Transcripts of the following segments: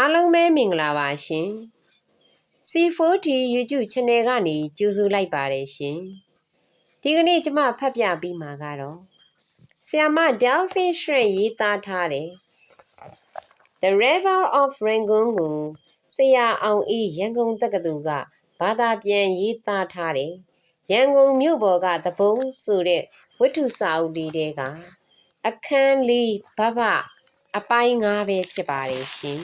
အားလုံးပဲမင်္ဂလာပါရှင် C4T YouTube Channel ကနေကြိုဆိုလိုက်ပါတယ်ရှင်ဒီကနေ့ကျမဖတ်ပြပြီးမှာကတော့ဆီယာမ Delphin Shrimp ရေးသားထားတယ် The River of Rangoon ကိုဆရာအောင်အေးရန်ကုန်တက္ကသိုလ်ကဘာသာပြန်ရေးသားထားတယ်ရန်ကုန်မြို့ပေါ်ကသဘုံဆိုတဲ့ဝတ္ထုစာအုပ်လေးတဲကအခန်းလေးဘဘအပိုင်း၅ပဲဖြစ်ပါတယ်ရှင်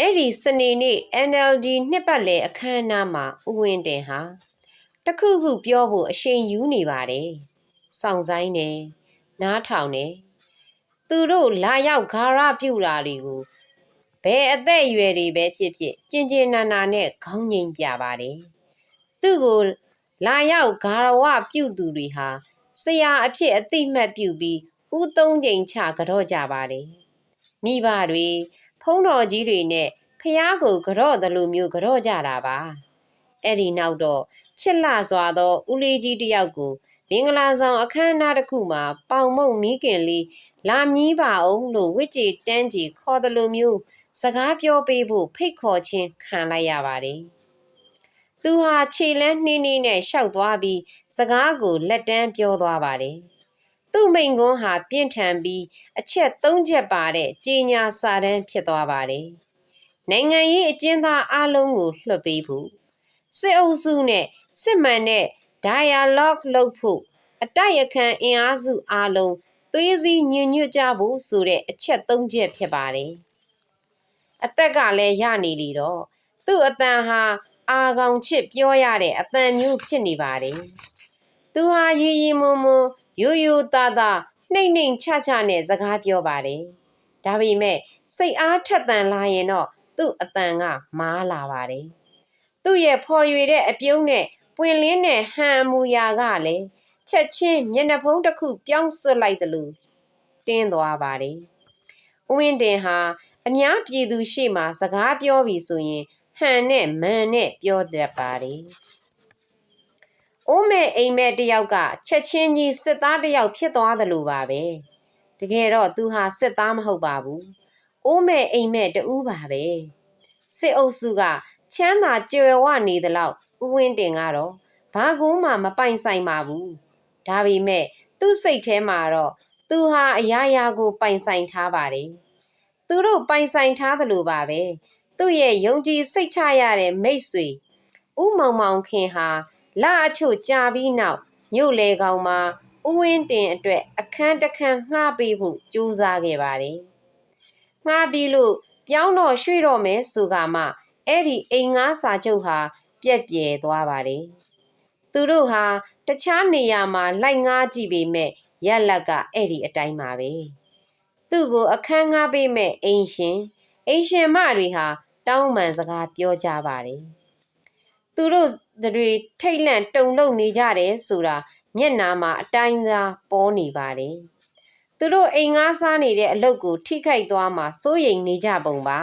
အဲ့ဒီစနေနေ့ NLD နှစ်ပတ်လည်အခမ်းအနားမှာဦးဝင်းတင်ဟာတခုခုပြောဖို့အရှိန်ယူနေပါတယ်။စောင့်ဆိုင်နေနားထောင်နေသူတို့လာရောက်ဂါရပြုတာတွေကိုဘယ်အသက်အရွယ်တွေပဲဖြစ်ဖြစ်ကြင်ကြင်နာနာနဲ့ခေါင်းငိမ်ပြပါတယ်။သူ့ကိုလာရောက်ဂါရဝပြုသူတွေဟာဆရာအဖြစ်အသိမှတ်ပြုပြီးဦးသုံးချိန်ချကြော့ကြပါတယ်။မိဘတွေ ဖုံးတော်ကြီးတွေနဲ့ဖះကိုကြော့တယ်လို့မျိုးကြော့ကြတာပါအဲ့ဒီနောက်တော့ချစ်လှစွာသောဦးလေးကြီးတစ်ယောက်ကိုမင်္ဂလာဆောင်အခမ်းအနားတစ်ခုမှာပေါင်မုံမီးကင်လေးလာမြည်ပါအောင်လို့ဝစ်ကြည်တန်းကြည်ခေါ်တယ်လို့မျိုးစကားပြောပေးဖို့ဖိတ်ခေါ်ခြင်းခံလိုက်ရပါတယ်သူဟာခြေလန်းနှင်းနှင်းနဲ့ရှောက်သွားပြီးစကားကိုလက်တန်းပြောသွားပါတယ် သူ့မိန်ကွန်းဟာပြင့်ထန်ပြီးအချက်၃ချက်ပါတဲ့ကြေညာစာတမ်းဖြစ်သွားပါတယ်။နိုင်ငံရေးအကျဉ်းသားအလုံးကိုလွှတ်ပေးဖို့စစ်အုပ်စုနဲ့စစ်မှန်တဲ့ dialogue လုပ်ဖို့အတိုက်အခံအင်အားစုအလုံးသွေးစည်းညွညွတ်ကြဖို့ဆိုတဲ့အချက်၃ချက်ဖြစ်ပါတယ်။အသက်ကလည်းရနေလေတော့သူ့အတန်ဟာအာကောင်ချစ်ပြောရတဲ့အတန်မျိုးဖြစ်နေပါတယ်။သူဟာရီရီမွန်မွန် ရိုးရိုးသားသားနှိမ့်နှိမ့်ချချနဲ့စကားပြောပါတယ်။ဒါပေမဲ့စိတ်အားထက်သန်လာရင်တော့သူ့အတန်ကမားလာပါတယ်။သူ့ရဲ့ဖော်ရွေတဲ့အပြုံးနဲ့ပွင့်လင်းတဲ့ဟန်အမူအရာကလည်းချက်ချင်းမျက်နှာဖုံးတစ်ခုပြောင်းဆွတ်လိုက်တယ်လို့တင်းသွားပါတယ်။ဦးဝင်းတင်ဟာအများပြည်သူရှေ့မှာစကားပြောပြီဆိုရင်ဟန်နဲ့မန်နဲ့ပြောတတ်ပါတယ်။ အိုးမဲ့အိမ်မဲ့တယောက်ကချက်ချင်းကြီးစစ်သားတယောက်ဖြစ်သွားတယ်လို့ပါပဲတကယ်တော့သူဟာစစ်သားမဟုတ်ပါဘူးအိုးမဲ့အိမ်မဲ့တူးပါပဲစစ်အုပ်စုကချမ်းသာကြွယ်ဝနေသလောက်ဥဝင်းတင်ကတော့ဘာကူမှမပိုင်ဆိုင်ပါဘူးဒါပေမဲ့သူ့စိတ်ထဲမှာတော့သူဟာအရာရာကို ပိုင်ဆိုင်ထားပါတယ်သူတို့ပိုင်ဆိုင်ထားသလိုပါပဲသူ့ရဲ့ယုံကြည်စိတ်ချရတဲ့မိတ်ဆွေဥမောင်မောင်ခင်ဟာ လအချို့ကြာပြီးနောက်မြို့လေကောင်မှာဥဝင်းတင်အတွက်အခန်းတစ်ခန်းငှားပေးဖို့ကြိုးစားခဲ့ပါတယ်။ငှားပြီးလို့ပြောင်းတော့ရွှေ့တော့မယ်ဆိုကမှအဲ့ဒီအိမ်ငါးစာချုပ်ဟာပြက်ပြဲသွားပါတယ်။သူတို့ဟာတခြားနေရာမှာလိုက်ငှားကြည့်ပေမဲ့ရက်လက်ကအဲ့ဒီအတိုင်းပါပဲ။သူ့ကိုအခန်းငှားပေးမဲ့အိမ်ရှင်အိမ်ရှင်မတွေဟာတောင်းပန်စကားပြောကြပါတယ်။ သူတို့တွေထိတ်လန့်တုန်လှုပ်နေကြတယ်ဆိုတာမျက်နာမှာအတိုင်းသာပေါ်နေပါတယ်။သူတို့အိမ်ငါးစားနေတဲ့အလုပ်ကို ထိခိုက်သွားမှာစိုးရိမ်နေကြပုံပါ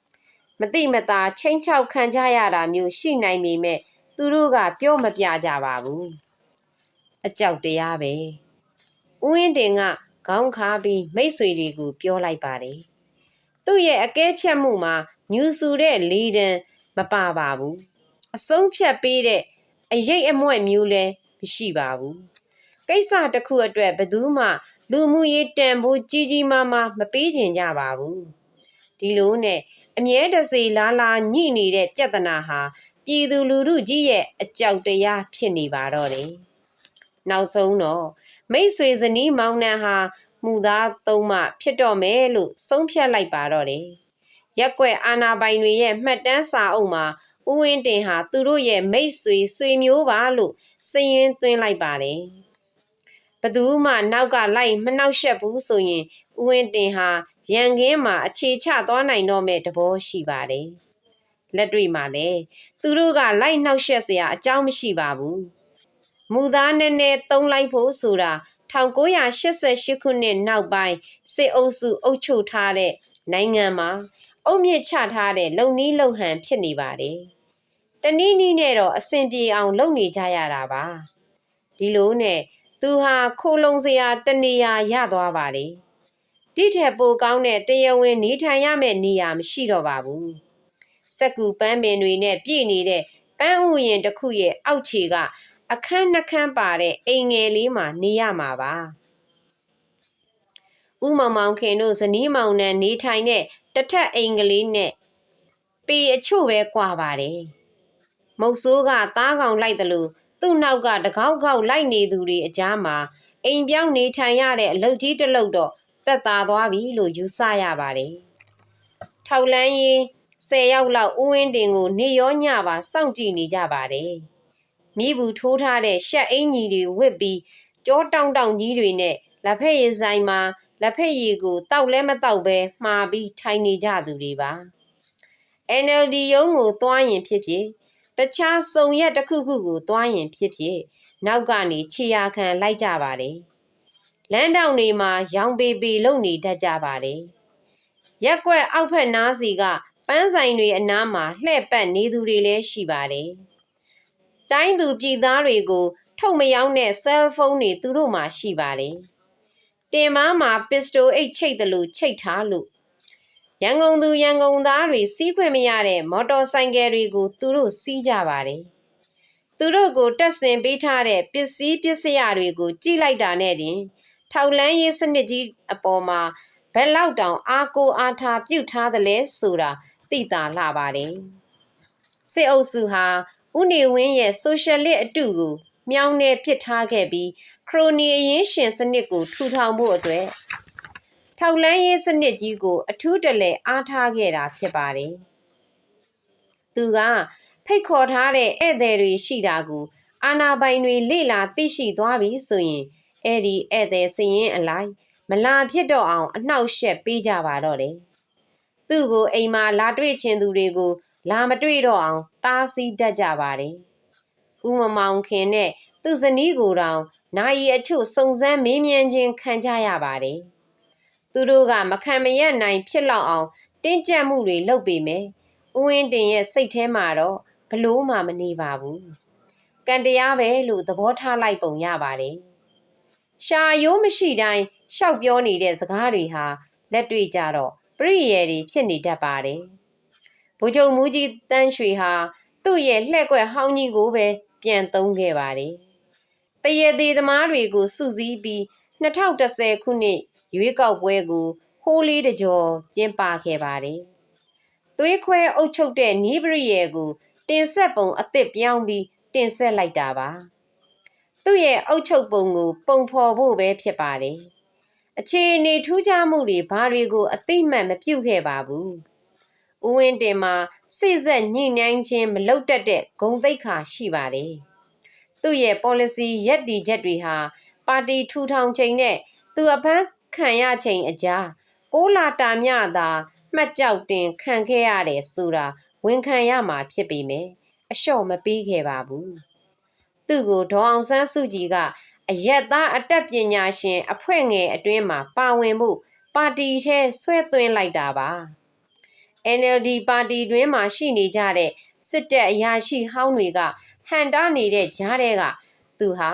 ။မတိမတာချင်းချောက်ခံကြရတာမျိုးရှိနိုင်ပေမဲ့သူတို့ကပြောမပြကြပါဘူး။အကြောက်တရားပဲ။ဦးဝင်းတင်ကခေါင်းခါပြီးမိတ်ဆွေတွေကိုပြောလိုက်ပါတယ်။သူ့ရဲ့အကဲဖြတ်မှုမှာညူဆူတဲ့လေတံမပါပါဘူး။ အဆုံးဖြတ်ပေးတဲ့အရေးအမွဲ့မျိုးလဲမရှိပါဘူးကိစ္စတစ်ခုအတွက်ဘယ်သူမှလူမှုရေးတန်ဖိုးကြီးကြီးမားမားမပေးချင်ကြပါဘူးဒီလိုနဲ့အမြဲတစေလားလားညှိနေတဲ့ပြဿနာဟာပြည်သူလူထုကြီးရဲ့အကြောက်တရားဖြစ်နေပါတော့တယ်နောက်ဆုံးတော့မိတ်ဆွေဇနီးမောင်နှံဟာမူသားသုံးမှဖြစ်တော့မယ်လို့ဆုံးဖြတ်လိုက်ပါတော့တယ်ရက်ွက်အာနာပိုင်တွေရဲ့မှတ်တမ်းစာအုပ်မှာ ဦးဝင်းတင်ဟာသူတို့ရဲ့မိတ်ဆွေဆွေမျိုးပါလို့စည်ရင်သွင်းလိုက်ပါတယ်ဘသူမှနောက်ကလိုက်မနှောက်ယှက်ဘူးဆိုရင်ဦးဝင်းတင်ဟာရန်ကင်းမှာအခြေချသွားနိုင်တော့မဲ့တဘောရှိပါတယ်လက်တွေ့မှာလည်းသူတို့ကလိုက်နှောက်ယှက်စရာအကြောင်းမရှိပါဘူးမူသားနဲ့နဲ့တုံးလိုက်ဖို့ဆိုတာ1988ခုနှစ်နောက်ပိုင်းစစ်အုပ်စုအုပ်ချုပ်ထားတဲ့နိုင်ငံမှာ အုတ်မြစ်ချထားတဲ့လုံနီးလုံဟန်ဖြစ်နေပါတယ်။တနည်းနည်းနဲ့တော့အဆင်ပြေအောင်လုပ်နေကြရတာပါ။ဒီလိုနဲ့သူဟာခိုးလုံစရာတနေရာရသွားပါတယ်။ဒီထက်ပိုကောင်းတဲ့တရားဝင်နေထိုင်ရမယ့်နေရာမရှိတော့ပါဘူး။စက်ကူပန်းပင်တွေနဲ့ပြည့်နေတဲ့ပန်းဥယျာဉ်တစ်ခုရဲ့အောက်ခြေကအခန်းနှခမ်းပါတဲ့အိမ်ငယ်လေးမှာနေရမှာပါ ဥမောင်မောင်ခင်တို့ဇနီးမောင်နှံနေထိုင်တဲ့တစ်ထပ်အိမ်ကလေးနဲ့ပေအချို့ပဲကွာပါတယ်မုတ်ဆိုးကသားကောင်လိုက်တယ်လို့သူ့နောက်ကတကောက်ကောက်လိုက်နေသူတွေအကြားမှာအိမ်ပြောင်းနေထိုင်ရတဲ့အလုပ်ကြီးတစ်လုပ်တော့တက်တာသွားပြီလို့ယူဆရပါတယ်ထောက်လန်းရေးဆယ်ယောက်လောက်ဦးဝင်းတင်ကို နေရောညပါစောင့်ကြည့်နေကြပါတယ်မိဘူးထိုးထားတဲ့ရှက်အင်ကြီးတွေဝစ်ပြီးကြောတောင်းတောင်းကြီးတွေနဲ့လက်ဖက်ရည်ဆိုင်မှာ လက်ဖက်ရည်ကိုတောက်လဲမတောက်ပဲမှားပြီးထိုင်နေကြသူတွေပါ NLD ရုံးကိုသွားရင်ဖြစ်ဖြစ်တခြားစုံရက်တစ်ခုခုကိုသွားရင်ဖြစ်ဖြစ်နောက်ကနေခြေရာခံလိုက်ကြပါတယ်လမ်းတောင်တွေမှာရောင်ပေပေလုံနေတတ်ကြပါတယ်ရက်ကွက်အောက်ဖက်နားစီကပန်းဆိုင်တွေအနားမှာလှဲ့ပတ်နေသူတွေလည်းရှိပါတယ်တိုင်းသူပြည်သားတွေကို ထုတ်မယောင်းတဲ့ဆဲလ်ဖုန်းတွေသူတို့မှာရှိပါတယ်။ တင်မားမှာပစ္စတိုအိတ်ချိတ်တယ်လို့ချိတ်ထားလို့ရန်ကုန်သူရန်ကုန်သားတွေစီးခွင့်မရတဲ့မော်တော်ဆိုင်ကယ်တွေကိုသူတို့စီးကြပါတယ်။သူတို့ကိုတက်ဆင်ပေးထားတဲ့ပစ္စည်းပစ္စယတွေကိုကြိလိုက်တာနဲ့တင် ထောက်လန်းရေးစနစ်ကြီးအပေါ်မှာဘယ်လောက်တောင်အားကိုအားထားပြုတ်ထားသလဲဆိုတာသိတာလှပါတယ်။စစ်အုပ်စုဟာဦးနေဝင်းရဲ့ဆိုရှယ်လစ်အတုကို မြောင်းနေပစ်ထားခဲ့ပြီးခရိုနီအရင်ရှင်စနစ်ကိုထူထောင်ဖို့အတွက်ထောက်လန်းရေးစနစ်ကြီးကို အထူးတလဲအားထားခဲ့တာဖြစ်ပါတယ်။သူကဖိတ်ခေါ်ထားတဲ့ဧည့်သည်တွေရှိတာကိုအာနာပိုင်တွေလေ့လာသိရှိသွားပြီဆိုရင်အဲ့ဒီဧည့်သည်စရင်အလိုက်မလာဖြစ်တော့အောင်အနှောက်အယှက်ပေးကြပါတော့တယ်။သူ့ကိုအိမ်မှာလာတွေ့ခြင်းသူတွေကို လာမတွေ့တော့အောင်တားဆီးတတ်ကြပါတယ်။ ဦးမမောင်ခင်နဲ့သူ့ဇနီးကိုတောင်နိုင်အချို့စုံစမ်းမေးမြန်းခြင်းခံကြရပါတယ်။သူတို့ကမခံမရနိုင်ဖြစ်လောက်အောင်တင်းကျပ်မှုတွေလုပ်ပေမယ်။ဦးဝင်းတင်ရဲ့စိတ်ထဲမှာတော့ဘလို့မှမနေပါဘူး။ကံတရားပဲလို့သဘောထားလိုက်ပုံရပါတယ်။ရှာရိုးမရှိတိုင်းရှောက်ပြောနေတဲ့စကားတွေဟာလက်တွေ့ကြတော့ပရိယေတွေဖြစ်နေတတ်ပါတယ်။ဗိုလ်ချုပ်မူကြီးတန်းရွှေဟာသူ့ရဲ့လှဲ့ကွက်ဟောင်းကြီးကိုပဲ ပြန်သုံးခဲ့ပါတယ်။တရသေးသမားတွေကိုစုစည်းပြီး2010ခုနှစ်ရွေးကောက်ပွဲကိုဟိုးလေးတကြောကျင်းပခဲ့ပါတယ်။သွေးခွဲအုပ်ချုပ်တဲ့နီးပရိယေကို တင်ဆက်ပုံအသစ်ပြောင်းပြီးတင်ဆက်လိုက်တာပါ။သူ့ရဲ့အုပ်ချုပ်ပုံကို ပုံဖော်ဖို့ပဲဖြစ်ပါတယ်။အခြေအနေထူးခြားမှုတွေဘာတွေကိုအသိမှတ်မပြုခဲ့ပါဘူး။ ဦးဝင်းတင်မှာစိတ်ဆက်ညှိနှိုင်းခြင်းမလုပ်တတ်တဲ့ဂုံသိက္ခာရှိပါတယ်။သူ့ရဲ့ policy ရက်တီချက်တွေဟာပါတီထူထောင်ချိန်နဲ့သူအဖမ်းခံရချိန်အကြားကိုလာတာမြသာမှတ်ကြောက်တင်ခံခဲ့ရတယ်ဆိုတာဝန်ခံရမှာဖြစ်ပေမယ့်အလျှော့မပေးခဲ့ပါဘူး။သူ့ကိုဒေါအောင်ဆန်းစုကြည်ကအယက်သားအတက်ပညာရှင်အဖွဲ့ငယ်အတွင်းမှာပါဝင်မှုပါတီထဲဆွဲသွင်းလိုက်တာပါ။ NLD ပါတီတွင်းမှာရှိနေကြတဲ့စစ်တပ်အရာရှိဟောင်းတွေကဟန်တာနေတဲ့ကြားတဲ့ကသူဟာ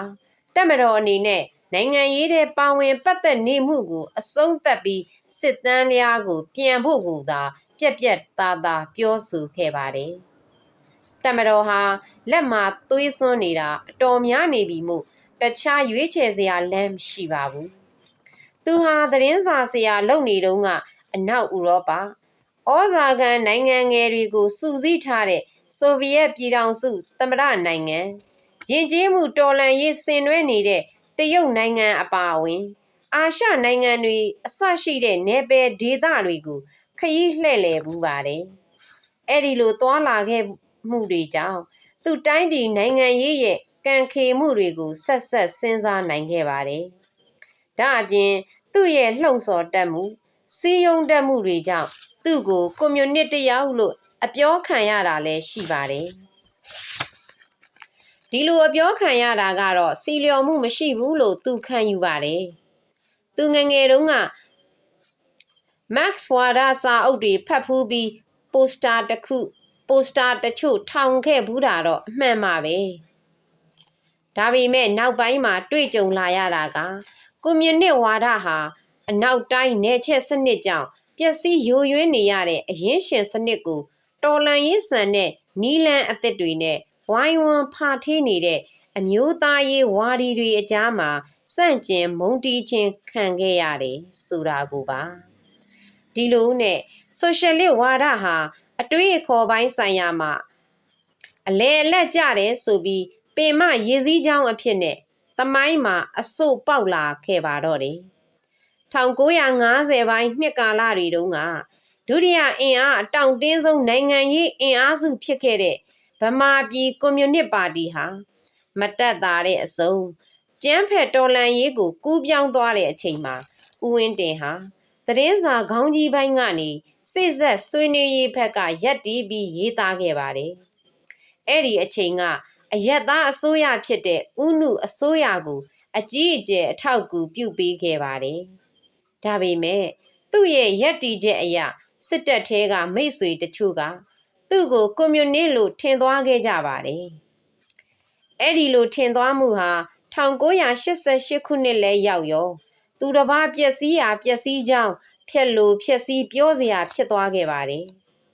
တက်မတော်အနေနဲ့နိုင်ငံရေးတဲ့ပါဝင်ပတ်သက်နေမှုကိုအဆုံးသတ်ပြီးစစ်တမ်းများကို ပြန်ဖို့ကိုသာပြက်ပြက်သားသားပြောဆိုခဲ့ပါတယ်။တမတော်ဟာလက်မှာသွေးစွန်းနေတာအတော်များနေပြီမို့တခြားရွေးချယ်စရာလမ်းမရှိပါဘူး။သူဟာသတင်းစာဆရာလုပ်နေတုန်းကအနောက်ဥရောပ ဩဇာခံနိုင်ငံငယ်တွေကိုစုစည်းထားတဲ့ဆိုဗီယက်ပြည်ထောင်စုသမ္မတနိုင်ငံယဉ်ကျေးမှုတော်လှန်ရေးဆင်နွှဲနေတဲ့တရုတ်နိုင်ငံအပါအဝင် အာရှနိုင်ငံတွေအစရှိတဲ့နယ်ပယ်ဒေသတွေကိုခရီးလှည့်လည်ဘူးပါတယ်။အဲ့ဒီလိုသွားလာခဲ့မှုတွေကြောင့်သူတိုင်းပြည်နိုင်ငံရေးရဲ့ကံခေမှုတွေကိုဆက်ဆက်စဉ်းစားနိုင်ခဲ့ပါတယ်။ဒါအပြင်သူ့ရဲ့လှုံ့ဆော်တတ်မှုစီယုံတတ်မှုတွေကြောင့် သူ့ကိုကွန်မြူနစ်တယောက်လို့အပြောခံရတာလည်းရှိပါတယ်ဒီလိုအပြောခံရတာကတော့စီလျော်မှုမရှိဘူးလို့သူခံယူပါတယ်သူငယ်ငယ်တုန်းက Max ဝါဒစာအုပ်တွေဖတ်ဖူးပြီးပိုစတာတစ်ခုပိုစတာတချို့ထောင်ခဲ့ဘူးတာတော့အမှန်ပါပဲဒါပေမဲ့နောက်ပိုင်းမှာတွေ့ကြုံလာရတာကကွန်မြူနစ်ဝါဒဟာအနောက်တိုင်းနယ်ချက်စနစ်ကြောင့် ပျက်စီးယိုယွင်းနေရတဲ့အရင်းရှင်စနစ်ကိုတော်လန်ရေးဆန်တဲ့နီလန်အသစ်တွေနဲ့ဝိုင်းဝန်းဖာထေးနေတဲ့အမျိုးသားရေးဝါဒီတွေအကြားမှာစန့်ကျင်မုန်းတီးခြင်းခံခဲ့ရတယ်ဆိုတာကိုပါဒီလိုနဲ့ဆိုရှယ်လစ်ဝါဒဟာအတွေးအခေါ်ပိုင်းဆိုင်ရာမှာအလဲအလက်ကြတယ်ဆိုပြီးပင်မရေစည်းကြောင်းအဖြစ်နဲ့သမိုင်းမှာအစို့ပေါက်လာခဲ့ပါတော့တယ် 1950ပိုင်းနှစ်ကာလတွေတုန်းကဒုတိယအင်အားအတောင့်တင်းဆုံးနိုင်ငံရေးအင်အားစုဖြစ်ခဲ့တဲ့ဗမာပြည်ကွန်မြူနစ်ပါတီဟာမတက်တာတဲ့အစုံကျန်းဖက်တော်လန်ရေးကိုကူးပြောင်းသွားတဲ့အချိန်မှာဦးဝင်းတင်ဟာသတင်းစာခေါင်းကြီးပိုင်းကနေစိတ်ဆက်ဆွေးနွေးရေးဘက်ကရက်တီးပြီးရေးသားခဲ့ပါတယ်။အဲ့ဒီအချိန်ကအယက်သားအစိုးရဖြစ်တဲ့ဥနုအစိုးရကိုအကြီးအကျယ်အထောက်အကူပြုပေးခဲ့ပါတယ်။ ဒါပေမဲ့သူ့ရဲ့ရက်တီချက်အရာစစ်တပ်ထဲကမိတ်ဆွေတချို့ကသူ့ကိုကွန်မြူနစ်လို့ထင်သွားခဲ့ကြပါတယ်။အဲ့ဒီလိုထင်သွားမှုဟာ1988ခုနှစ်လဲရောက်ရောသူတစ်ပါးပျက်စီးရာပျက်စီးကြောင်းဖြက်လို့ဖြက်စီးပြောစရာဖြစ်သွားခဲ့ပါတယ်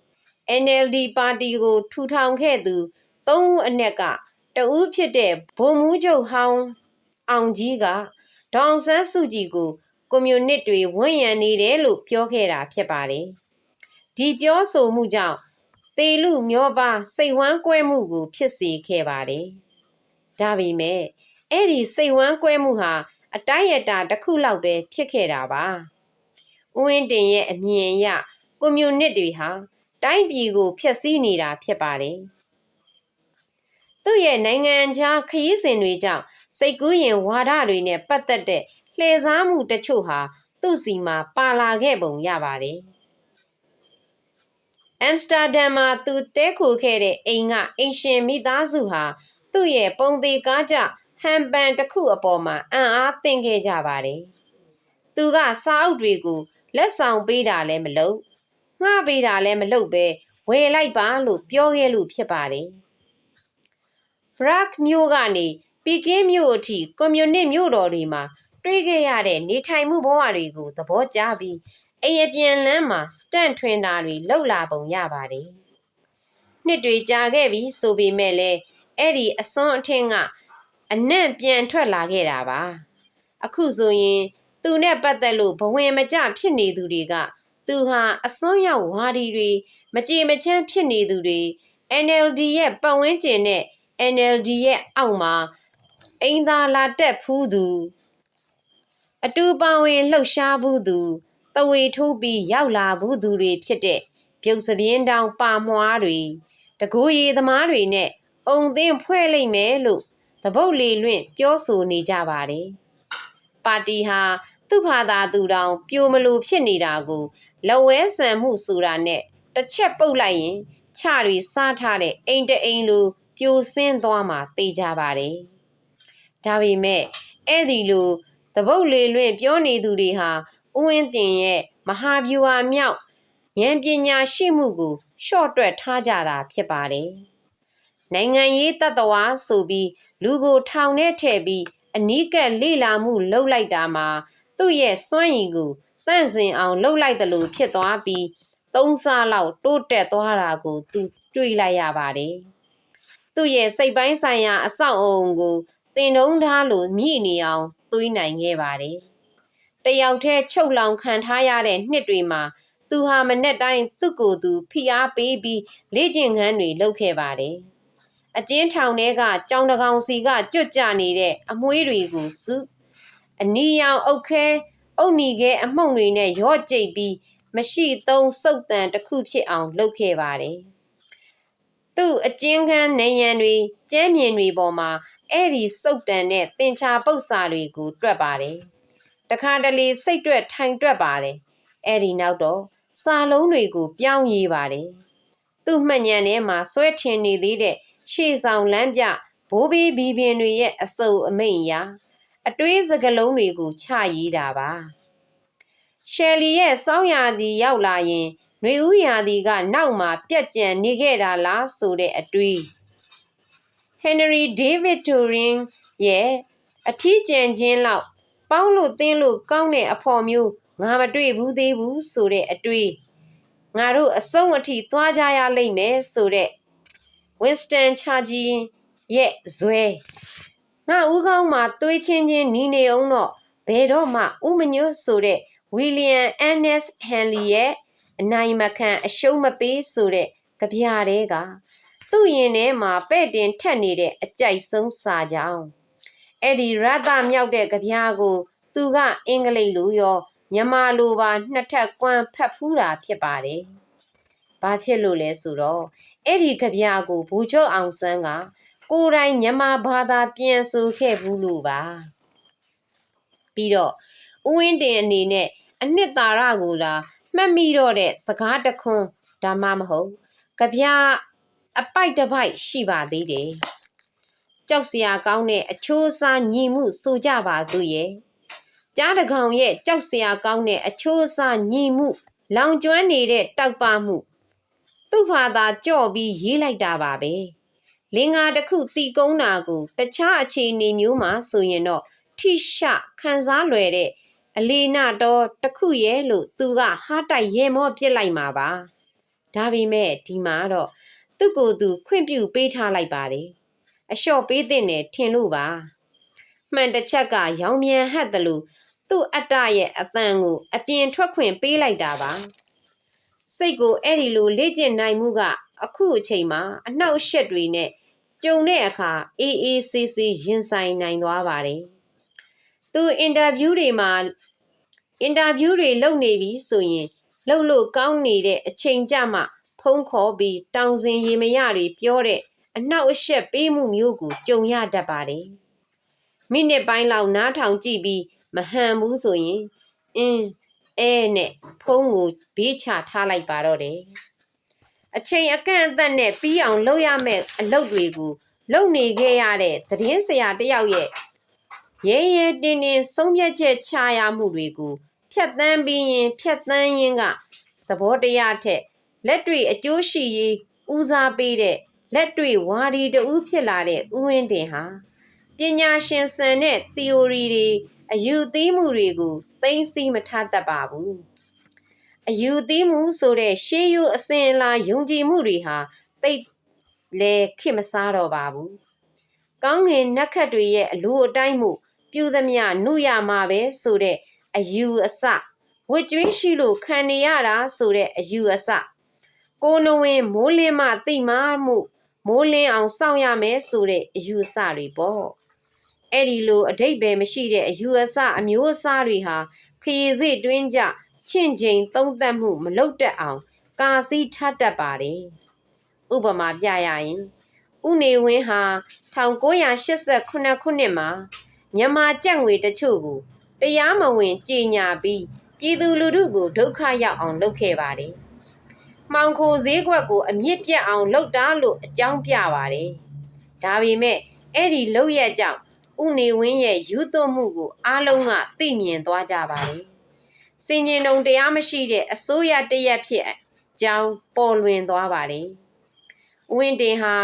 ။ NLD ပါတီကိုထူထောင်ခဲ့သူသုံးဦးအနက်ကတဦးဖြစ်တဲ့ဗိုလ်မှူးချုပ်ဟောင်းအောင်ကြီးကဒေါအောင်ဆန်းစုကြည်ကို ကွန်မြူနစ်တွေဝန်းရံနေတယ်လို့ပြောခဲ့တာဖြစ်ပါတယ်။ဒီပြောဆိုမှုကြောင့်သေလူမျောပါစိတ်ဝမ်းကွဲမှုကို ဖြစ်စေခဲ့ပါတယ်။ဒါပေမဲ့အဲ့ဒီစိတ်ဝမ်းကွဲမှုဟာအတိုင်းအတာတစ်ခုလောက်ပဲဖြစ်ခဲ့တာပါ။ဦးဝင်းတင်ရဲ့အမြင်အရကွန်မြူနစ်တွေဟာတိုင်းပြည်ကိုဖျက်ဆီးနေတာဖြစ်ပါတယ်။သူ့ရဲ့နိုင်ငံခြားခရီးစဉ်တွေကြောင့်စိတ်ကူးရင်ဝါဒတွေနဲ့ပတ်သက်တဲ့ လှည့်စားမှုတချို့ဟာ သူ့စီမှာပါလာခဲ့ပုံရပါတယ်။အမ်စတာဒမ်မှာသူတဲခိုခဲ့တဲ့အိမ်ကအိမ်ရှင်မိသားစုဟာ သူ့ရဲ့ပုံသေးကားကြဟန်ပန်တစ်ခုအပေါ်မှာအံ့အားသင့်ခဲ့ကြပါတယ်။သူကစာအုပ်တွေကိုလက်ဆောင်ပေးတာလည်းမလုပ်ငှပေးတာလည်းမလုပ်ပဲဝယ်လိုက်ပါလို့ပြောခဲ့လို့ဖြစ်ပါတယ်။ဘရက်မြို့ကနေပီကင်းမြို့အထိကွန်မြူနစ်မြို့တော်တွေမှာ တွေးခဲ့ရတဲ့နေထိုင်မှုဘဝတွေကိုသဘောကျပြီးအိမ်အပြန်လမ်းမှာစတန့်ထွင်တာတွေလှုပ်လာပုံရပါတယ်။နှစ်တွေကြာခဲ့ပြီဆိုပေမဲ့လည်းအဲ့ဒီအစွန်းအထင်းကအနံ့ပြန်ထွက်လာခဲ့တာပါအခုဆိုရင်သူနဲ့ပတ်သက်လို့ဘဝင်မကြဖြစ်နေသူတွေကသူဟာအစွန်းရောက်ဝါဒီတွေမကြေမချမ်းဖြစ်နေသူတွေ NLD ရဲ့ပတ်ဝန်းကျင်နဲ့ NLD ရဲ့အောက်မှာအင်းသာလာတက်ဖူးသူ အတူပါဝင်လှုပ်ရှားဘူးသူတဝေထိုးပြီးရောက်လာဘူးသူတွေဖြစ်တဲ့ပြုတ်စပြင်းတောင်ပါမွားတွေတကူရီသမားတွေနဲ့အုံသင်းဖွဲ့လိုက်မယ်လို့သဘုတ်လေလွင့်ပြောဆိုနေကြပါတယ်။ပါတီဟာသူ့ဘာသာသူတောင်ပြိုမလို့ဖြစ်နေတာကိုလဝဲဆန်မှုဆိုတာနဲ့တစ်ချက်ပုတ်လိုက်ရင်ချတွေစားထားတဲ့အိမ်တအိမ်လိုပြိုဆင်းသွားမှသိကြပါတယ်။ဒါပေမဲ့အဲ့ဒီလို သဘုတ်လေလွင့်ပြောနေသူတွေဟာဥဝင်းတင်ရဲ့မဟာဗျူဟာမြောက်ဉာဏ်ပညာရှိမှုကိုရှော့တွက်ထားကြတာဖြစ်ပါတယ်။နိုင်ငံရေးတတဝါဆိုပြီးလူကိုထောင်ထဲထည့်ပြီးအနီးကပ်လေလာမှုလှုပ်လိုက်တာမှာသူ့ရဲ့စွန့်ရည်ကိုတန့်စင်အောင်လှုပ်လိုက်တယ်လို့ဖြစ်သွားပြီးသုံးစားလောက်တိုးတက်သွားတာကိုသူတွေ့လိုက်ရပါတယ်။သူ့ရဲ့စိတ်ပိုင်းဆိုင်ရာအဆောက်အုံကိုတင်တုံးထားလို့မြည်နေအောင် သွေးနိုင်ခဲ့ပါတယ်။တယောက်တည်းချုပ်လောင်ခံထားရတဲ့နှစ်တွေမှာသူဟာမနဲ့တိုင်းသူ့ကိုယ်သူဖိအားပေးပြီးလေ့ကျင့်ခန်းတွေလုပ်ခဲ့ပါတယ်။အကျဉ်းထောင်ထဲကကြောင်တကောင်စီကကြွတ်ကြနေတဲ့အမွှေးတွေကိုစုအနီရောင်အုတ်ခဲအုတ်နီခဲအမှုန့်တွေနဲ့ရော့ကျိတ်ပြီးမရှိသုံးစုပ်တန်တစ်ခုဖြစ်အောင်လုပ်ခဲ့ပါတယ်သူ့အကျဉ်းခန်းနေရန်တွေကျဲမြင်တွေပေါ်မှာ အဲ့ဒီစုပ်တန်နဲ့တင်ချာပုတ်စာတွေကိုတွက်ပါတယ်တခါတလေစိတ်တွက်ထိုင်တွက်ပါတယ်အဲ့ဒီနောက်တော့စာလုံးတွေကိုပြောင်းရေးပါတယ်သူ့မှတ်ဉဏ်ထဲမှာဆွဲထင်နေသေးတဲ့ရှေ့ဆောင်လမ်းပြဘဘိုးဘေးဘီဘင်တွေရဲ့အစုံအမိန်အရာအတွေးစကလုံးတွေကိုချရေးတာပါရှယ်လီရဲ့စောင်းရာသီရောက်လာရင်နှွေဦးရာသီကနောက်မှာပြက်ကြံနေခဲ့တာလားဆိုတဲ့အတွေး Henry David Thoreau ရဲ့အထီးကျန်ခြင်းလောက်ပေါင်းလို့တင်းလို့ကောင်းတဲ့အဖော်မျိုးငါမတွေ့ဘူးသေးဘူးဆိုတဲ့အတွေးငါတို့အဆုံးအထိသွားကြရလိမ့်မယ်ဆိုတဲ့ Winston Churchill ရဲ့ဇွဲငါဦးကောင်းမှာသွေးချင်းချင်းနီးနေအောင်တော့ဘယ်တော့မှဥမညွတ်ဆိုတဲ့ William Ernest Henley ရဲ့အနိုင်မခံအရှုံးမပေးဆိုတဲ့ကြပြတဲ့က သူ့ရင်ထဲမှာပဲ့တင်ထက်နေတဲ့အကြိုက်ဆုံးစာကြောင်းအဲ့ဒီရသမြောက်တဲ့ကြပြကို သူကအင်္ဂလိပ်လိုရောမြန်မာလိုပါနှစ်ထပ်ကွမ်းဖတ်ဖူးတာဖြစ်ပါတယ်။ဘာဖြစ်လို့လဲဆိုတော့အဲ့ဒီကြပြကိုဘူချုပ်အောင်ဆန်းက ကိုယ်တိုင်မြန်မာဘာသာပြန်ဆိုခဲ့ဘူးလို့ပါ။ပြီးတော့ဦးဝင်းတင်အနေနဲ့အနှစ်သာရကိုသာမှတ်မိတော့တဲ့စကားတခွန်းဒါမှမဟုတ်ကြပြ အပိုက်တစ်ပိုက်ရှိပါသေးတယ်။ကြောက်စရာကောင်းတဲ့အချိုးအစားညီမှုဆိုကြပါစို့ရဲ့။ကြားတကောင်ရဲ့ကြောက်စရာကောင်းတဲ့အချိုးအစားညီမှု လောင်ကျွမ်းနေတဲ့တောက်ပမှုသူ့ဘာသာကြော့ပြီးရေးလိုက်တာပါပဲ။လင်္ကာတစ်ခုတီကုန်းတာကိုတခြားအခြေအနေမျိုးမှာဆိုရင်တော့ထိရှခံစားလွယ်တဲ့အလီနာတော့တစ်ခုရဲ့လို့သူကဟားတိုက်ရဲမော့ပြစ်လိုက်မှာပါ။ဒါပေမဲ့ဒီမှာတော့ သူ့ကိုယ်သူခွင့်ပြုပေးထားလိုက်ပါတယ်။အလျှော့ပေးတဲ့နဲ့ထင်လို့ပါ။မှန်တစ်ချက်ကရောင်မြန်ဟတ်တယ်လို့သူ့အတ္တရဲ့အတန်ကိုအပြင်ထွက်ခွင့်ပေးလိုက်တာပါ။စိတ်ကိုအဲ့ဒီလိုလေ့ကျင့်နိုင်မှုက အခုအချိန်မှာအနှောက်အယှက်တွေနဲ့ကြုံတဲ့အခါအေးအေးဆေးဆေးရင်ဆိုင်နိုင်သွားပါတယ်။သူအင်တာဗျူးတွေမှာအင်တာဗျူးတွေလုပ်နေပြီဆိုရင်လှုပ်လို့ကောင်းနေတဲ့အချိန်ကြမှ ဖုံးခေါ်ပြီးတောင်စင်ရေမရတွေပြောတဲ့အနှောက်အယှက်ပေးမှုမျိုးကိုကြုံရတတ်ပါတယ်။မိနစ်ပိုင်းလောက်နားထောင်ကြည့်ပြီးမဟန်ဘူးဆိုရင်အင်းအဲနဲ့ဖုံးကိုဘေးချထားလိုက်ပါတော့တယ်။အချိန်အကန့်အသတ်နဲ့ပြီးအောင်လုပ်ရမယ့်အလုပ်တွေကိုလုပ်နေခဲ့ရတဲ့သတင်းဆရာတယောက်ရဲ့ရဲရဲတင်းတင်းဆုံးဖြတ်ချက်ချရမှုတွေကိုဖြတ်သန်းပြီးရင်ဖြတ်သန်းရင်းကသဘောတရားထက် လက်တွေ့အကျိုးရှိရေးဦးစားပေးတဲ့လက်တွေ့ဝါဒီတူဖြစ်လာတဲ့ဥဝင်းတင်ဟာပညာရှင်ဆန်တဲ့ theory တွေအယူသီးမှုတွေကိုသိသိမထားတတ်ပါဘူးအယူသီးမှုဆိုတဲ့ရှေးယူအစဉ်အလာယုံကြည်မှုတွေဟာတိတ်လဲခေမစားတော့ပါဘူးကောင်းငင်နက်ခတ်တွေရဲ့အလိုအတိုင်းမှုပြုသမျှနှုရမှာပဲဆိုတဲ့အယူအဆဝစ်ကျွေးရှိလို့ခံနေရတာဆိုတဲ့အယူအဆ ကိုနဝင်မိုးလင်းမှသိမှမှုမိုးလင်းအောင်စောင့်ရမယ်ဆိုတဲ့အယူအဆတွေပေါ့အဲ့ဒီလိုအတိတ်ပဲမရှိတဲ့အယူအဆအမျိုးအစားတွေဟာခရီးစိတွင်းကြချင့်ချိန်သုံးသပ်မှုမလုပ်တတ်အောင် ကာစီထတ်တတ်ပါတယ်ဥပမာပြရရင်ဥနေဝင်းဟာ1989ခုနှစ်မှာမြန်မာကြက်ငွေတချို့ကိုတရားမဝင်ကြေညာပြီးပြည်သူလူထုကိုဒုက္ခရောက်အောင်လုပ်ခဲ့ပါတယ်။ မှောင်ခိုဈေးကွက်ကိုအမြင့်ပြတ်အောင်လုပ်တာလို့အကြောင်းပြပါတယ်။ဒါပေမဲ့အဲ့ဒီလုပ်ရက်ကြောင့်ဥနေဝင်းရဲ့ယူသွမှုကိုအားလုံးကသိမြင်သွားကြပါတယ်။စင်ကျင်တုံတရားမရှိတဲ့အစိုးရတရက်ဖြစ်ကြောင်းပေါ်လွင်သွားပါတယ်။ဝင်းတင်ဟာ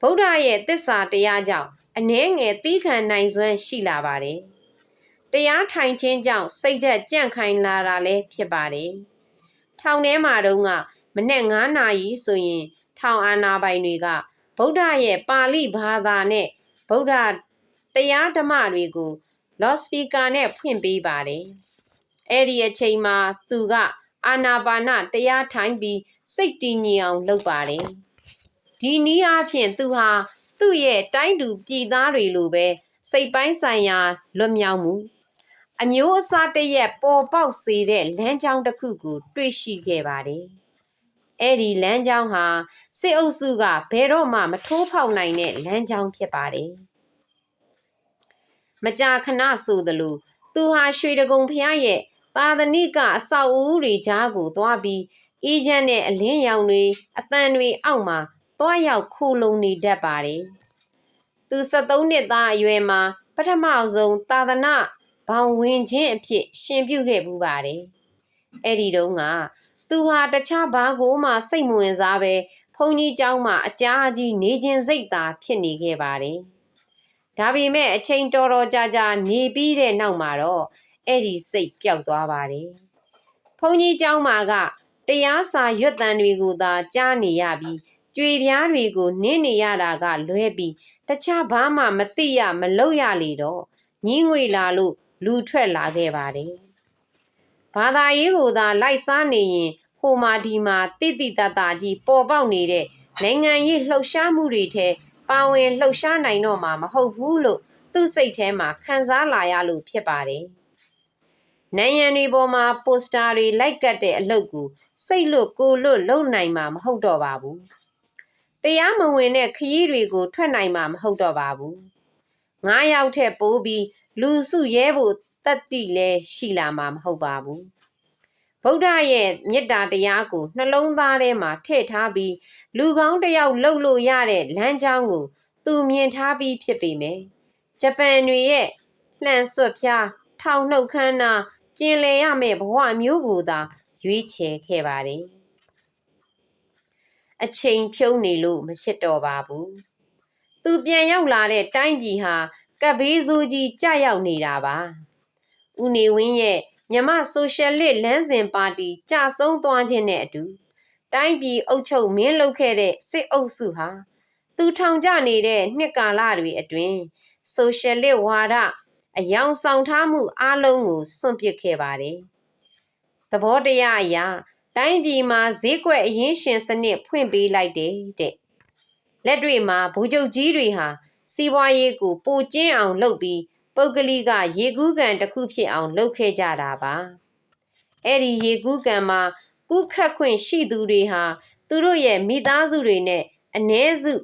ဗုဒ္ဓရဲ့တစ္ဆာတရားကြောင့်အနှဲငယ်သီးခံနိုင်စွမ်းရှိလာပါတယ်။တရားထိုင်ခြင်းကြောင့်စိတ်ဓာတ်ကြန့်ခိုင်လာတာလည်းဖြစ်ပါတယ်။ထောင်ထဲမှာတုန်းက မနေ့9နာရီဆိုရင် ထောင်အာဏာပိုင်တွေကဗုဒ္ဓရဲ့ပါဠိဘာသာနဲ့ဗုဒ္ဓတရားဓမ္မတွေကို လော့စပီကာနဲ့ဖွင့်ပေးပါတယ်။အဲ့ဒီအချိန်မှာသူက အာနာပါနတရားထိုင်ပြီးစိတ်တည်ငြိမ်အောင်လုပ်ပါတယ်။ဒီနည်းအားဖြင့်သူဟာသူ့ရဲ့တိုင်းသူပြည်သားတွေလိုပဲစိတ်ပိုင်းဆိုင်ရာလွတ်မြောက်မှုအမျိုးအစားတရက်ပေါ်ပေါက်စေတဲ့လမ်းကြောင်းတစ်ခုကို တွေ့ရှိခဲ့ပါတယ်။ အဲ့ဒီလမ်းကြောင်းဟာစစ်အုပ်စုကဘယ်တော့မှမထိုးဖောက်နိုင်တဲ့လမ်းကြောင်းဖြစ်ပါတယ်။မကြာခဏဆိုသလိုသူဟာရွှေတကုံဖျားရဲ့သာသနိကအဆောက်အဦတွေကြားကိုသွားပြီးအေးချမ်းတဲ့အလင်းရောင်တွေအတန်တွေအောက်မှာသွားရောက်ခိုလုံနေတတ်ပါတယ်။သူ73နှစ်သားအရွယ်မှာပထမဆုံးသာသနာဘောင်ဝင်ခြင်းအဖြစ်ရှင်ပြုခဲ့ပူပါတယ်။အဲ့ဒီတုန်းက သူဟာတခြားဘာကိုမှစိတ်မဝင်စားပဲဘုန်းကြီးเจ้าမှာအကြာကြီးနေခြင်းစိတ်သာဖြစ်နေခဲ့ပါတယ်။ဒါပေမဲ့အချိန်တော်တော်ကြာကြာနေပြီးတဲ့နောက်မှာတော့အဲ့ဒီစိတ်ပျောက်သွားပါတယ်။ဘုန်းကြီးเจ้าမှာကတရားစာရွတ်တန်တွေကိုသာကြားနေရပြီးကြွေပြားတွေကိုနင်းနေရတာကလွဲပြီးတခြားဘာမှမသိရမလုပ်ရလေတော့ညီးငွေလာလို့လူထွက်လာခဲ့ပါတယ်။ ဘာသာရေးကိုသာလိုက်စားနေရင်ဟိုမာဒီမာတိတိတတ်တာကြီးပေါ်ပေါက်နေတဲ့နိုင်ငံရေးလှုပ်ရှားမှုတွေထဲပါဝင်လှုပ်ရှားနိုင်တော့မှာမဟုတ်ဘူးလို့သူ့စိတ်ထဲမှာခံစားလာရလို့ဖြစ်ပါတယ်။နိုင်ငံတွေပေါ်မှာပိုစတာတွေလိုက်ကတ်တဲ့အလုပ်ကိုစိတ်လွတ်ကိုယ်လွတ်လုပ်နိုင်မှာမဟုတ်တော့ပါဘူး။တရားမဝင်တဲ့ခရီးတွေကိုထွက်နိုင်မှာမဟုတ်တော့ပါဘူး။ငါးယောက်ထက်ပိုးပြီးလူစုရဲဖို့ တတ်တိလဲရှိလာမှာမဟုတ်ပါဘူးဗုဒ္ဓရဲ့မေတ္တာတရားကိုနှလုံးသားထဲမှာထည့်ထားပြီးလူကောင်းတစ်ယောက်လှုပ်လို့ရတဲ့လမ်းကြောင်းကို သူမြင်ထားပြီးဖြစ်ပေမယ်ဂျပန်တွေရဲ့လှန်ဆွတ်ဖျားထောင်နှုတ်ခမ်းနာကျင်လည်ရမယ့်ဘဝမျိုးကိုသာရွေးချယ်ခဲ့ပါတယ်အချိန်ဖြုံးနေလို့မဖြစ်တော့ပါဘူးသူပြန်ရောက်လာတဲ့တိုင်းပြည်ဟာကပ်ဘေးဆိုးကြီးကြရောက်နေတာပါ။ ဦးနေဝင်းရဲ့မြမဆိုရှယ်လစ်လမ်းစဉ်ပါတီကြဆုံးသွားခြင်းနဲ့အတူတိုင်းပြည်အုပ်ချုပ်မင်းလုပ်ခဲ့တဲ့စစ်အုပ်စုဟာသူထောင်ကျနေတဲ့နှစ်ကာလတွေအတွင်းဆိုရှယ်လစ်ဝါဒအယောင်ဆောင်ထားမှုအလုံးကိုစွန့်ပစ်ခဲ့ပါတယ်။သဘောတရားအရတိုင်းပြည်မှာဈေးကွက်အရင်ရှင်စနစ်ဖွင့်ပေးလိုက်တယ်တဲ့။လက်တွေ့မှာဘူဂျုတ်ကြီးတွေဟာစီးပွားရေးကိုပိုကျင်းအောင်လုပ်ပြီး ပုဂ္ဂလိကရေကူးကန်တစ်ခုဖြစ်အောင်လုပ်ခဲ့ကြတာပါအဲ့ဒီရေကူးကန်မှာကူးခတ်ခွင့်ရှိသူတွေဟာသူတို့ရဲ့မိသားစုတွေနဲ့အ ਨੇ စု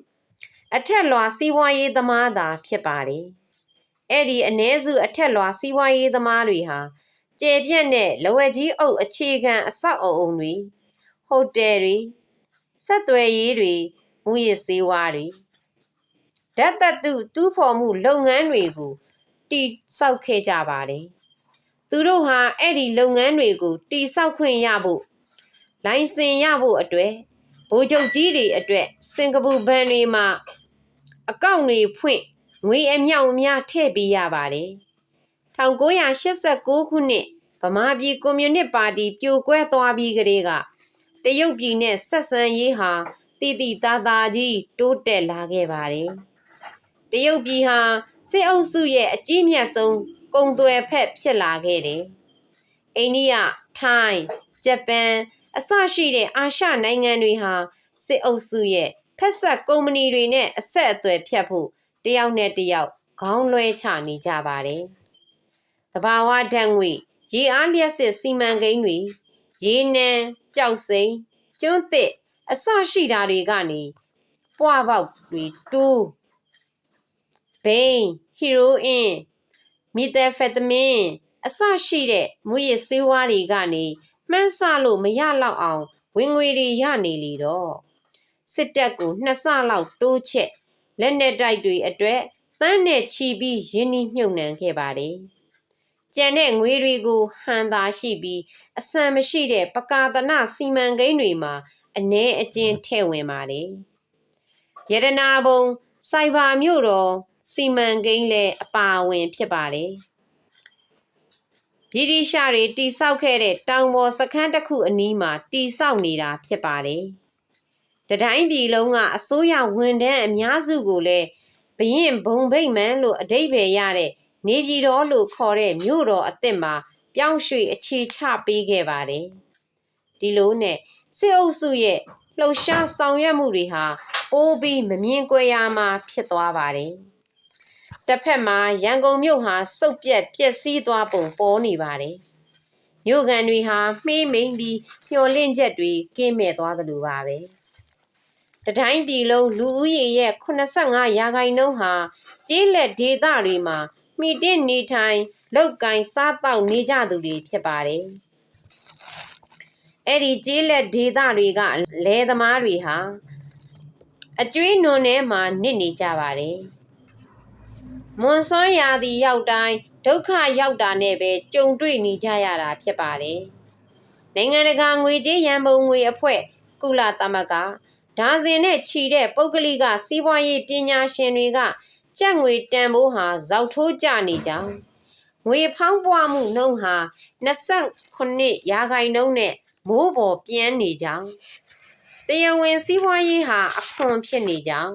အထက်လွှာစီးပွားရေးသမားသာဖြစ်ပါတယ်အဲ့ဒီအ ਨੇ စုအထက်လွှာစီးပွားရေးသမားတွေဟာကျေပြန့်တဲ့လဝက်ကြီးအုပ်အခြေခံအဆောက်အအုံတွေဟိုတယ်တွေဆက်သွယ်ရေးတွေမူရစ်စေးဝါးတွေဓာတ်သတ္တုတူးဖော်မှုလုပ်ငန်းတွေကို တိဆောက်ခဲ့ကြပါတယ်။သူတို့ဟာအဲ့ဒီလုပ်ငန်းတွေကိုတိဆောက်ခွင့်ရဖို့လိုင်စင်ရဖို့အတွက်ဗိုလ်ချုပ်ကြီးတွေအတွက်စင်ကာပူဘဏ်တွေမှာအကောင့်တွေဖွင့်ငွေအမြောက်အများထည့်ပေးရပါတယ်။1989ခုနှစ်ဗမာပြည်ကွန်မြူနစ်ပါတီပြိုကွဲသွားပြီးကလေးကတရုတ်ပြည်နဲ့ဆက်ဆံရေးဟာတည်တည်သားသားကြီးတိုးတက်လာခဲ့ပါတယ်။ တရုတ်ပြည်ဟာစစ်အုပ်စုရဲ့အကြီးမြတ်ဆုံးကုံသွယ်ဖက်ဖြစ်လာခဲ့တယ်။အိန္ဒိယ၊ထိုင်း၊ဂျပန်အစရှိတဲ့အာရှနိုင်ငံတွေဟာစစ်အုပ်စုရဲ့ဖက်ဆက်ကုမ္ပဏီတွေနဲ့အဆက်အသွယ်ဖြတ်ဖို့တယောက်နဲ့တယောက်ခေါင်းလွှဲချနေကြပါတယ်။တဘာဝဓာတ်ငွေရေအားလျက်စစ်စီမံကိန်းတွေရေနံကြောက်စိမ်းကျွန်းသစ်အစရှိတာတွေကနေပွားပေါက်တွေတိုး ဘိန်းဟီရိုအင်မီသက်ဖက်တမင်အစရှိတဲ့မူရစ်ဆေးဝါးတွေကနေမှန်းဆလို့မရတော့အောင်ဝင်ငွေတွေရနေလေတော့စစ်တပ်ကိုနှစ်ဆလောက်တိုးချက်လက်နက်တိုက်တွေအတွက်တန်းနဲ့ချီပြီးရင်းနှီးမြှုပ်နှံခဲ့ပါတယ်ကျန်တဲ့ငွေတွေကိုဟန်သာရှိပြီးအဆန်မရှိတဲ့ပကာသနစီမံကိန်းတွေမှာအ ਨੇ အကျဉ်းထည့်ဝင်ပါတယ်ရတနာဘုံစိုက်ဘာမြို့တော် စီမံကိန်းလည်းအပါအဝင် ဖြစ်ပါတယ်ဗြိတိရှတွေတိဆောက်ခဲ့တဲ့တောင်ပေါ်စခန်းတစ်ခုအနီးမှာတိဆောက်နေတာဖြစ်ပါတယ်တတိုင်းပြည်လုံးကအစိုးရဝန်ထမ်းအများစုကိုလည်းဘရင်ဘုံဗိမ့်မန်းလို့အတိတ်ပဲရတဲ့နေပြည်တော်လို့ခေါ်တဲ့မြို့တော်အစ်စ်မှာပြောင်းရွှေ့အခြေချပေးခဲ့ပါတယ်ဒီလိုနဲ့စစ်အုပ်စုရဲ့လှုပ်ရှားဆောင်ရွက်မှုတွေဟာပိုးပြီးမမြင်ကွယ်ရာမှာဖြစ်သွားပါတယ် တစ်ဖက်မှာရန်ကုန်မြို့ဟာစုပ်ပြက်ပျက်စီးသွားပုံပေါ်နေပါတယ်။မြို့ကန်တွေဟာမှေးမိန်ပြီးမျောလင့်ချက်တွေကင်းမဲ့သွားသလိုပါပဲ။တတိုင်းပြည်လုံးလူဦးရေရဲ့85ရာခိုင်နှုန်းဟာကျေးလက်ဒေသတွေမှာမိတင်နေထိုင်လောက်ကင်စားတောက်နေကြသူတွေဖြစ်ပါတယ်။အဲ့ဒီကျေးလက်ဒေသတွေကလယ်သမားတွေဟာအကျွေးနွန်ထဲမှာနစ်နေကြပါတယ်။ မွန်ဆွမ်းရာသီရောက်တိုင်းဒုက္ခရောက်တာနဲ့ပဲကြုံတွေ့နေကြရတာဖြစ်ပါတယ်နိုင်ငံတကာငွေကြေးရန်ပုံငွေအဖွဲ့ကုလသမဂ္ဂဒါဇင်နဲ့ချီတဲ့ပုဂ္ဂလိကစီးပွားရေးပညာရှင်တွေကကြက်ငွေတန်ဖိုးဟာဇောက်ထိုးကျနေကြောင်းငွေဖောင်းပွားမှုနှုန်းဟာ29ရာခိုင်နှုန်းနဲ့မိုးပေါ်ပြန်းနေကြောင်းတရားဝင်စီးပွားရေးဟာအခွန်ဖြစ်နေကြောင်း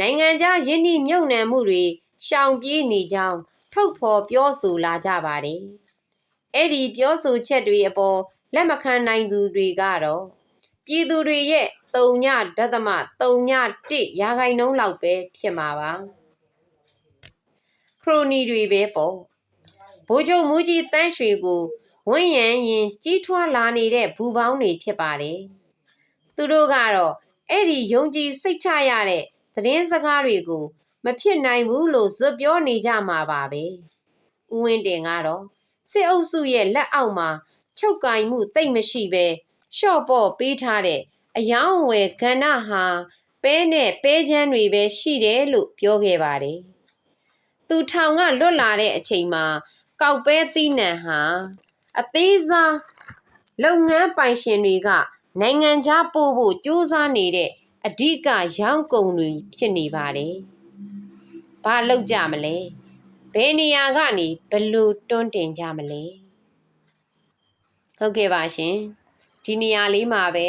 နိုင်ငံခြားယင်းနှိမြုပ်နှံမှုတွေ ရှောင်ပြေးနေကြောင်းထုတ်ဖော်ပြောဆိုလာကြပါတယ်အဲ့ဒီပြောဆိုချက်တွေအပေါ်လက်မခံနိုင်သူတွေကတော့ပြည်သူတွေရဲ့တုံညဒသမတုံည1ရာခိုင်နှုန်းလောက်ပဲဖြစ်မှာပါခရိုနီတွေပဲပေါ့ဘိုးချုပ်မူကြီးတန်းရွှေကိုဝန်းရံရင်ကြီးထွားလာနေတဲ့ဘူပေါင်းတွေဖြစ်ပါတယ်သူတို့ကတော့အဲ့ဒီယုံကြည်စိတ်ချရတဲ့သတင်းစကားတွေကို မဖြစ်နိုင်ဘူးလို့ဇွတ်ပြောနေကြမှာပါပဲဦးဝင်းတင်ကတော့စစ်အုပ်စုရဲ့လက်အောက်မှာချုပ်ကင်မှုတိတ်မရှိပဲရှော့ပေါ့ပေးထားတဲ့အယောင်းဝယ်ကဏ္ဍဟာပဲနဲ့ပဲချမ်းတွေပဲရှိတယ်လို့ပြောခဲ့ပါတယ်။သူထောင်ကလွတ်လာတဲ့အချိန်မှာကောက်ပဲသီးနှံဟာအသေးစားလုပ်ငန်းပိုင်ရှင်တွေက နိုင်ငံခြားပို့ဖို့ကြိုးစားနေတဲ့အဓိကရောင်းကုန်တွေဖြစ်နေပါတယ်။ ဘာလုပ်ကြမလဲ။ဘယ်နေရာကနေဘယ်လိုတွန်းတင်ကြမလဲ။ဟုတ်ကဲ့ပါရှင်။ဒီနေရာလေးမှာပဲ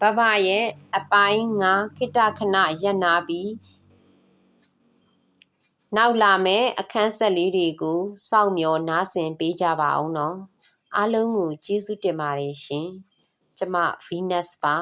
ဘဘရဲ့အပိုင်းငါခိတခဏရက်နာပြီးနောက်လာမယ့်အခန်းဆက်လေးတွေကိုစောင့်မျှော်နားဆင်ပေးကြပါအောင်နော်အားလုံးကိုကျေးဇူးတင်ပါတယ်ရှင်ကျမ Venus ပါ